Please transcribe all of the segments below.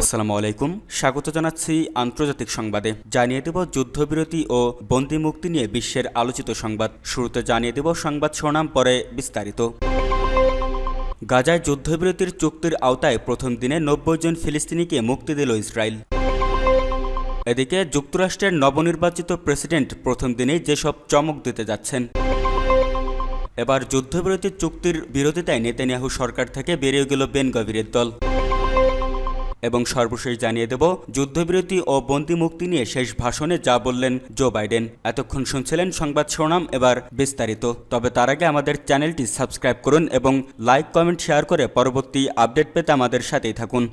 আসসালামু আলাইকুম। স্বাগত জানাচ্ছি আন্তর্জাতিক সংবাদে। জানিয়ে দেব যুদ্ধবিরতি ও বন্দি মুক্তি নিয়ে বিশ্বের আলোচিত সংবাদ। শুরুতে জানিয়ে দেব সংবাদ শোনাম পরে বিস্তারিত। গাজায় যুদ্ধবিরতির চুক্তির আওতায় প্রথম দিনে নব্বই জন ফিলিস্তিনিকে মুক্তি দিল ইসরায়েল। এদিকে যুক্তরাষ্ট্রের নবনির্বাচিত প্রেসিডেন্ট প্রথম দিনেই যেসব চমক দিতে যাচ্ছেন। এবার যুদ্ধবিরতি চুক্তির বিরোধিতায় নেতানিয়াহু সরকার থেকে বেরিয়ে গেল বেন গভীরের দল। এবং সর্বশেষ জানিয়ে দেব, যুদ্ধবিরতি ও বন্দি মুক্তি নিয়ে শেষ ভাষণে যা বললেন জো বাইডেন। এতক্ষণ শুনছিলেন সংবাদ শোনাম এবার বিস্তারিত। তবে তার আগে আমাদের চ্যানেলটি সাবস্ক্রাইব করুন এবং লাইক, কমেন্ট, শেয়ার করে পরবর্তী আপডেট পেতে আমাদের সাথেই থাকুন।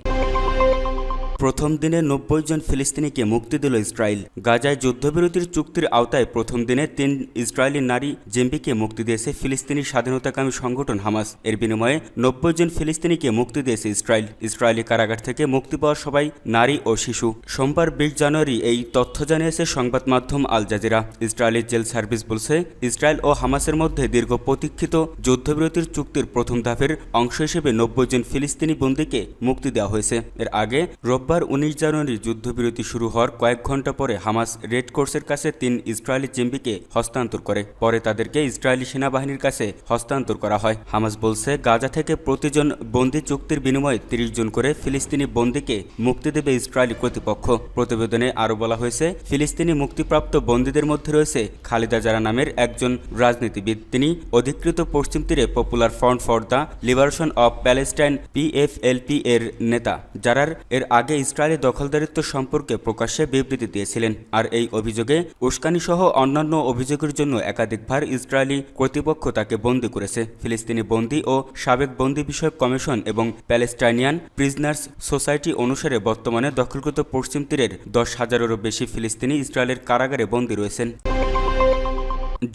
প্রথম দিনে নব্বই জন ফিলিস্তিনিকে মুক্তি দিল ইসরায়েল। গাজায় যুদ্ধবিরতির চুক্তির আওতায় প্রথম দিনে তিন ইসরায়েলি নারী জেম্বিকে মুক্তি দিয়েছে ফিলিস্তিনি স্বাধীনতাকামী সংগঠন হামাস। এর বিনিময়ে নব্বই জন ফিলিস্তিনিকে মুক্তি দিয়েছে ইসরায়েল। ইসরায়েলি কারাগার থেকে মুক্তি পাওয়া সবাই নারী ও শিশু। সোমবার বিশ জানুয়ারি এই তথ্য জানিয়েছে সংবাদ মাধ্যম Al Jazeera. Israeli jail service বলছে, ইসরায়েল ও হামাসের মধ্যে দীর্ঘ প্রতীক্ষিত যুদ্ধবিরতির চুক্তির প্রথম ধাপের অংশ হিসেবে নব্বই জন ফিলিস্তিনি বন্দীকে মুক্তি দেওয়া হয়েছে। এর আগে রোববার উনিশ জানুয়ারি যুদ্ধবিরতি শুরু হওয়ার কয়েক ঘণ্টা পরে হামাস রেড কোর্সের কাছে তিন ইসরায়েলি জেম্বিকে হস্তান্তর করে। পরে তাদেরকে ইসরায়েলি সেনাবাহিনীর কাছে হস্তান্তর করা হয়। হামাস বলছে, গাজা থেকে প্রতিজন বন্দি চুক্তির বিনিময়ে তিরিশ জন করে ফিলিস্তিনি বন্দীকে মুক্তি দেবে ইসরায়েলি কর্তৃপক্ষ। প্রতিবেদনে আরও বলা হয়েছে, ফিলিস্তিনি মুক্তিপ্রাপ্ত বন্দীদের মধ্যে রয়েছে খালিদা জারা নামের একজন রাজনীতিবিদ। তিনি অধিকৃত পশ্চিম তীরে Popular Front for the Liberation of Palestine PFLP এর নেতা। যারার এর আগে ইসরায়েলি দখলদারিত্ব সম্পর্কে প্রকাশ্যে বিবৃতি দিয়েছিলেন, আর এই অভিযোগে উস্কানি সহ অন্যান্য অভিযোগের জন্য একাধিকবার ইসরায়েলি কর্তৃপক্ষ তাকে বন্দী করেছে। ফিলিস্তিনি বন্দী ও সাবেক বন্দী বিষয়ক কমিশন এবং প্যালেস্টাইনিয়ান প্রিজনার্স সোসাইটি অনুসারে বর্তমানে দখলকৃত পশ্চিম তীরের দশ হাজারেরও বেশি ফিলিস্তিনি ইসরায়েলের কারাগারে বন্দী রয়েছেন।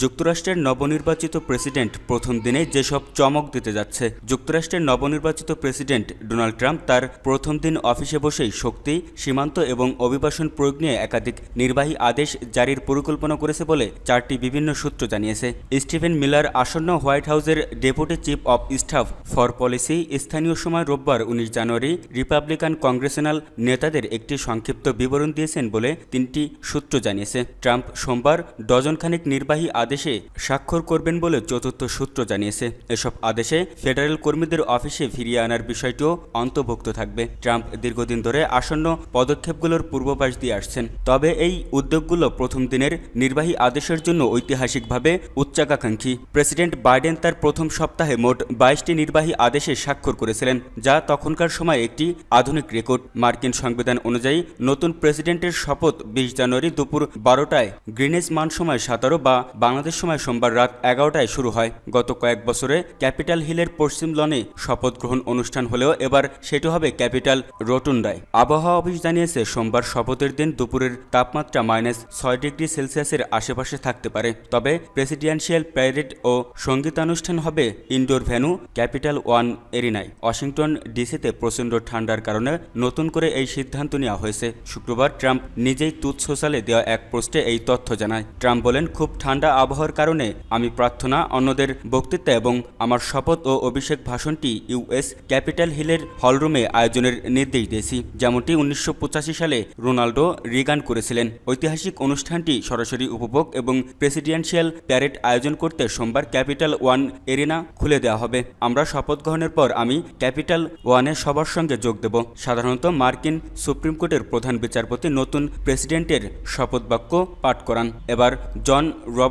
যুক্তরাষ্ট্রের নবনির্বাচিত প্রেসিডেন্ট প্রথম দিনে যেসব চমক দিতে যাচ্ছে। যুক্তরাষ্ট্রের নবনির্বাচিত প্রেসিডেন্ট ডোনাল্ড ট্রাম্প তার প্রথম দিন অফিসে বসেই শক্তি, সীমান্ত এবং অভিবাসন প্রয়োগ নিয়ে একাধিক নির্বাহী আদেশ জারির পরিকল্পনা করেছে বলে চারটি বিভিন্ন সূত্র জানিয়েছে। স্টিভেন মিলার আসন্ন হোয়াইট হাউসের deputy chief of staff for policy স্থানীয় সময় রোববার উনিশ জানুয়ারি রিপাবলিকান কংগ্রেসনাল নেতাদের একটি সংক্ষিপ্ত বিবরণ দিয়েছেন বলে তিনটি সূত্র জানিয়েছে। ট্রাম্প সোমবার ডজনখানেক নির্বাহী আদেশে স্বাক্ষর করবেন বলে চতুর্থ সূত্র জানিয়েছে। এসব আদেশে ফেডারেল কর্মীদের অফিসে ফিরিয়ে আনার বিষয়টিও অন্তর্ভুক্ত থাকবে। ট্রাম্প দীর্ঘদিন ধরে আসন্ন পদক্ষেপগুলোর পূর্বাভাস দিয়ে আসছেন। তবে এই উদ্যোগগুলো প্রথম দিনের নির্বাহী আদেশের জন্য ঐতিহাসিকভাবে উচ্চাকাঙ্ক্ষী। প্রেসিডেন্ট বাইডেন তার প্রথম সপ্তাহে মোট বাইশটি নির্বাহী আদেশে স্বাক্ষর করেছিলেন, যা তখনকার সময় একটি আধুনিক রেকর্ড। মার্কিন সংবিধান অনুযায়ী, নতুন প্রেসিডেন্টের শপথ বিশ জানুয়ারি দুপুর বারোটায় গ্রিনেজ মান সময় সতেরো বা বাংলাদেশ সময় সোমবার রাত এগারোটায় শুরু হয়। গত কয়েক বছরে ক্যাপিটাল হিলের পশ্চিম লনে শপথ গ্রহণ অনুষ্ঠান হলেও এবার সেটি হবে ক্যাপিটাল রোটুন্ডায়। আবহাওয়া অফিস জানিয়েছে, সোমবার শপথের দিন দুপুরের তাপমাত্রা মাইনাস ছয় ডিগ্রি সেলসিয়াসের আশেপাশে থাকতে পারে। তবে প্রেসিডেন্সিয়াল প্যারেড ও সঙ্গীতানুষ্ঠান হবে ইনডোর ভেন্যু ক্যাপিটাল ওয়ান এরিনায়। ওয়াশিংটন ডিসিতে প্রচণ্ড ঠান্ডার কারণে নতুন করে এই সিদ্ধান্ত নেওয়া হয়েছে। শুক্রবার ট্রাম্প নিজেই তুত সোশ্যালে দেওয়া এক পোস্টে এই তথ্য জানায়। ট্রাম্প বলেন, খুব ঠান্ডা আবহাওয়ার কারণে আমি প্রার্থনা, অন্যদের বক্তৃতা এবং আমার শপথ ও অভিষেক ভাষণটি ইউএস ক্যাপিটাল হিলের হলরুমে আয়োজনের নির্দেশ দিয়েছি, যেমনটি উনিশশো পঁচাশি সালে রোনাল্ডো রিগান করেছিলেন। ঐতিহাসিক অনুষ্ঠানটি সরাসরি উপভোগ এবং প্রেসিডেন্সিয়াল প্যারেড আয়োজন করতে সোমবার ক্যাপিটাল ওয়ান এরিনা খুলে দেওয়া হবে। আমরা শপথ গ্রহণের পর আমি ক্যাপিটাল ওয়ানে সবার সঙ্গে যোগ দেব। সাধারণত মার্কিন সুপ্রিম কোর্টের প্রধান বিচারপতি নতুন প্রেসিডেন্টের শপথ বাক্য পাঠ করান। এবার জন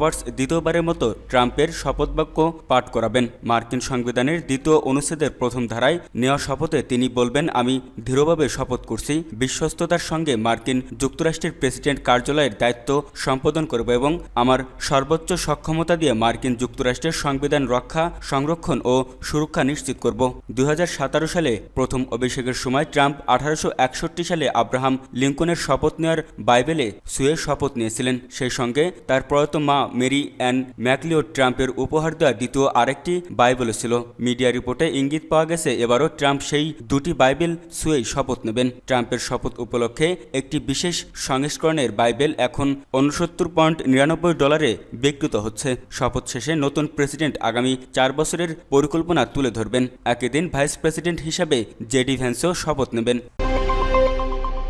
রবার্টস দ্বিতীয়বারের মতো ট্রাম্পের শপথ বাক্য পাঠ করাবেন। মার্কিন সংবিধানের দ্বিতীয় অনুচ্ছেদের প্রথম ধারায় নেওয়া শপথে তিনি বলবেন, আমি দৃঢ়ভাবে শপথ করছি, বিশ্বস্ততার সঙ্গে মার্কিন যুক্তরাষ্ট্রের প্রেসিডেন্ট কার্যালয়ের দায়িত্ব সম্পাদন করব এবং আমার সর্বোচ্চ সক্ষমতা দিয়ে মার্কিন যুক্তরাষ্ট্রের সংবিধান রক্ষা, সংরক্ষণ ও সুরক্ষা নিশ্চিত করব। দু হাজার সতেরো সালে প্রথম অভিষেকের সময় ট্রাম্প আঠারোশো একষট্টি সালে আব্রাহাম লিঙ্কনের শপথ নেওয়ার বাইবেলে সুয়ে শপথ নিয়েছিলেন। সেই সঙ্গে তার প্রয়াত মা মেরি অ্যান ম্যাকলিও ট্রাম্পের উপহার দেওয়া দ্বিতীয় আরেকটি বাইবেল ছিল। মিডিয়া রিপোর্টে ইঙ্গিত পাওয়া গেছে, এবারও ট্রাম্প সেই দুটি বাইবেল সুয়েই শপথ নেবেন। ট্রাম্পের শপথ উপলক্ষে একটি বিশেষ সংস্করণের বাইবেল এখন উনসত্তর পয়েন্ট নিরানব্বই ডলারে বিক্রিত হচ্ছে। শপথ শেষে নতুন প্রেসিডেন্ট আগামী চার বছরের পরিকল্পনা তুলে ধরবেন। একই দিন ভাইস প্রেসিডেন্ট হিসাবে জেডি ভ্যান্সও শপথ নেবেন।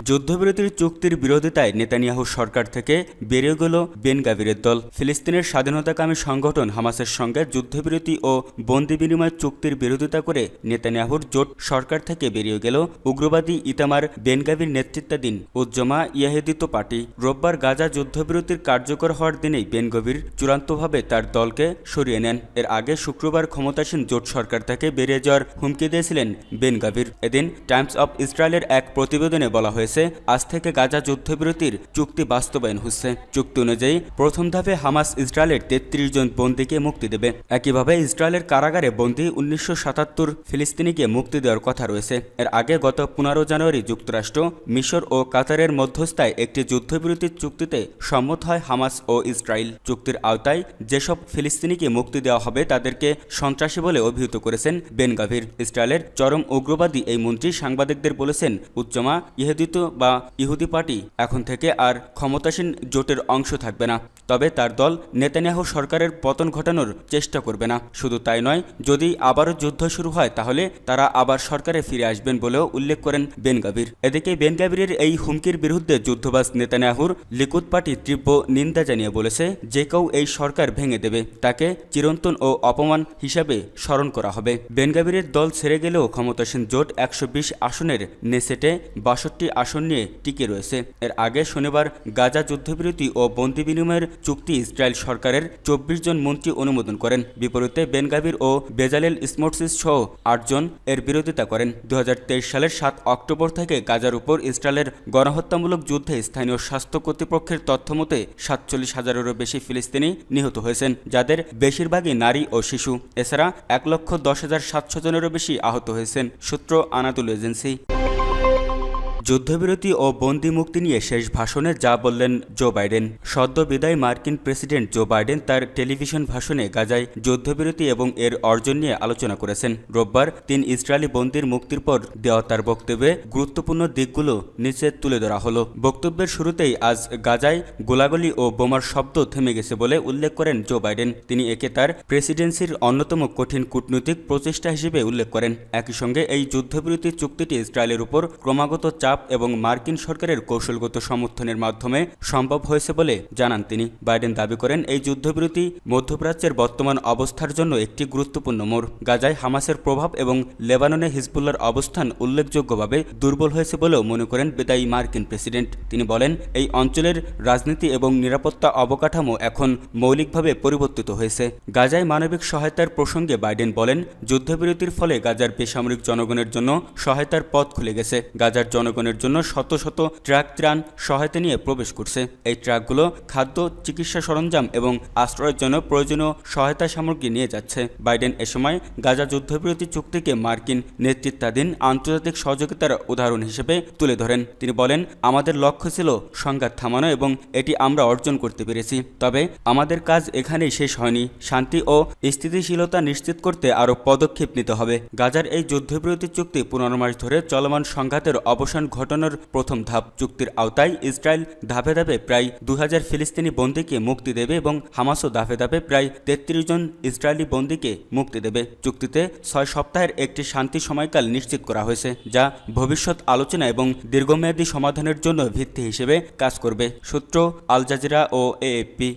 যুদ্ধবিরতির চুক্তির বিরোধিতায় নেতানিয়াহু সরকার থেকে বেরিয়ে গেল বেন গাভিরের দল। ফিলিস্তিনের স্বাধীনতাকামী সংগঠন হামাসের সঙ্গে যুদ্ধবিরতি ও বন্দি বিনিময় চুক্তির বিরোধিতা করে নেতানিয়াহুর জোট সরকার থেকে বেরিয়ে গেল উগ্রবাদী ইতামার বেনগাভির নেতৃত্বাধীন উজ্জমা ইয়াহেদিত পার্টি রোববার গাজা যুদ্ধবিরতির কার্যকর হওয়ার দিনেই বেনগভির চূড়ান্তভাবে তার দলকে সরিয়ে নেন। এর আগে শুক্রবার ক্ষমতাসীন জোট সরকার থেকে বেরিয়ে যাওয়ার হুমকি দিয়েছিলেন বেনগাভির। এদিন টাইমস অব ইসরায়েলের এক প্রতিবেদনে বলা হয়েছে আজ থেকে গাজা যুদ্ধবিরতির চুক্তি বাস্তবায়ন হচ্ছে। চুক্তি অনুযায়ী প্রথম ধাপে হামাস ইসরায়েলের তেত্রিশ জন বন্দীকে মুক্তি দেবে। একইভাবে ইসরায়েলের কারাগারে বন্দী উনিশশো সাতাত্তর ফিলিস্তিনিকে মুক্তি দেওয়ার কথা রয়েছে। এর আগে গত পনেরো জানুয়ারি যুক্তরাষ্ট্র, মিশর ও কাতারের মধ্যস্থায় একটি যুদ্ধবিরতির চুক্তিতে সম্মত হয় হামাস ও ইসরায়েল। চুক্তির আওতায় যেসব ফিলিস্তিনিকে মুক্তি দেওয়া হবে তাদেরকে সন্ত্রাসী বলে অভিহিত করেছেন বেনগাভির ইসরায়েলের চরম উগ্রবাদী এই মন্ত্রী সাংবাদিকদের বলেছেন, উচ্চমা ইহুদিত বা ইহুদি পার্টি এখন থেকে আর ক্ষমতাসীন জোটের অংশ থাকবে না। তবে তার দল নেতানিয়াহু সরকারের পতন ঘটানোর চেষ্টা করবে না। শুধু তাই নয়, যদি আবারও যুদ্ধ শুরু হয়, তাহলে তারা আবার সরকারে ফিরে আসবেন বলেও উল্লেখ করেন বেনগাবির এদিকে বেনগাবিরের এই হুমকির বিরুদ্ধে যুদ্ধবাজ নেতানিয়াহুর লিকুদ পার্টি তীব্র নিন্দা জানিয়ে বলেছে, যে কেউ এই সরকার ভেঙে দেবে, তাকে চিরন্তন ও অপমান হিসাবে স্মরণ করা হবে। বেনগাবিরের দল ছেড়ে গেলেও ক্ষমতাসীন জোট একশো বিশ আসনের নেসেটে বাষট্টি আসন নিয়ে টিকে রয়েছে। এর আগে শনিবার গাজা যুদ্ধবিরতি ও বন্দি বিনিময়ের চুক্তি ইসরায়েল সরকারের চব্বিশ জন মন্ত্রী অনুমোদন করেন। বিপরীতে বেনগাবির ও বেজালেল স্মোর্টসিস সহ আটজন এর বিরোধিতা করেন। দুই হাজার তেইশ সালের সাত অক্টোবর থেকে গাজার উপর ইসরায়েলের গণহত্যামূলক যুদ্ধে স্থানীয় স্বাস্থ্য কর্তৃপক্ষের তথ্য মতে সাতচল্লিশ হাজারেরও বেশি ফিলিস্তিনি নিহত হয়েছেন, যাদের বেশিরভাগই নারী ও শিশু। এছাড়া এক লক্ষ দশ হাজার সাতশো জনেরও বেশি আহত হয়েছেন, সূত্র আনাতুল এজেন্সি। যুদ্ধবিরতি ও বন্দি মুক্তি নিয়ে শেষ ভাষণে যা বললেন জো বাইডেন। সদ্য বিদায় মার্কিন প্রেসিডেন্ট জো বাইডেন তার টেলিভিশন ভাষণে গাজায় যুদ্ধবিরতি এবং এর অর্জন নিয়ে আলোচনা করেছেন। রোববার তিন ইসরায়েলি বন্দির মুক্তির পর দেওয়া তার বক্তব্যে গুরুত্বপূর্ণ দিকগুলো নিচে তুলে ধরা হলো। বক্তব্যের শুরুতেই আজ গাজায় গোলাগুলি ও বোমার শব্দ থেমে গেছে বলে উল্লেখ করেন জো বাইডেন। তিনি একে তার প্রেসিডেন্সির অন্যতম কঠিন কূটনৈতিক প্রচেষ্টা হিসেবে উল্লেখ করেন। একই সঙ্গে এই যুদ্ধবিরতি চুক্তিটি ইসরায়েলের উপর ক্রমাগত চাপ এবং মার্কিন সরকারের কৌশলগত সমর্থনের মাধ্যমে সম্ভব হয়েছে বলে জানান তিনি। বাইডেন দাবি করেন, এই যুদ্ধবিরতি মধ্যপ্রাচ্যের বর্তমান অবস্থার জন্য একটি গুরুত্বপূর্ণ মোড়। গাজায় হামাসের প্রভাব এবং লেবাননে হিজবুল্লার অবস্থান উল্লেখযোগ্যভাবে দুর্বল হয়েছে বলেও মনে করেন বেদায়ী মার্কিন প্রেসিডেন্ট। তিনি বলেন, এই অঞ্চলের রাজনীতি এবং নিরাপত্তা অবকাঠামো এখন মৌলিকভাবে পরিবর্তিত হয়েছে। গাজায় মানবিক সহায়তার প্রসঙ্গে বাইডেন বলেন, যুদ্ধবিরতির ফলে গাজার বেসামরিক জনগণের জন্য সহায়তার পথ খুলে গেছে। গাজার জনগণের জন্য শত শত ট্রাক ত্রাণ সহায়তা নিয়ে প্রবেশ করছে। এই ট্রাকগুলো খাদ্য, চিকিৎসা সরঞ্জাম এবং আশ্রয়ের জন্য প্রয়োজনীয় সহায়তা সামগ্রী নিয়ে যাচ্ছে। বাইডেন এ সময় গাজা যুদ্ধবিরতি চুক্তিকে মার্কিন নেতৃত্বাধীন আন্তর্জাতিক সহযোগিতার উদাহরণ হিসেবে তুলে ধরেন। তিনি বলেন, আমাদের লক্ষ্য ছিল সংঘাত থামানো এবং এটি আমরা অর্জন করতে পেরেছি। তবে আমাদের কাজ এখানেই শেষ হয়নি। শান্তি ও স্থিতিশীলতা নিশ্চিত করতে আরও পদক্ষেপ নিতে হবে। গাজার এই যুদ্ধবিরতি চুক্তি পনেরো মাস ধরে চলমান সংঘাতের অবসান ঘটানোর প্রথম ধাপ চুক্তির আওতায় ইসরায়েল ধাপে ধাপে প্রায় দু হাজার ফিলিস্তিনি বন্দীকে মুক্তি দেবে এবং হামাসও ধাপে ধাপে প্রায় তেত্রিশ জন ইসরায়েলি বন্দীকে মুক্তি দেবে। চুক্তিতে ছয় সপ্তাহের একটি শান্তি সময়কাল নিশ্চিত করা হয়েছে, যা ভবিষ্যৎ আলোচনা এবং দীর্ঘমেয়াদী সমাধানের জন্য ভিত্তি হিসেবে কাজ করবে, সূত্র আল জাজিরা ও এএফপি।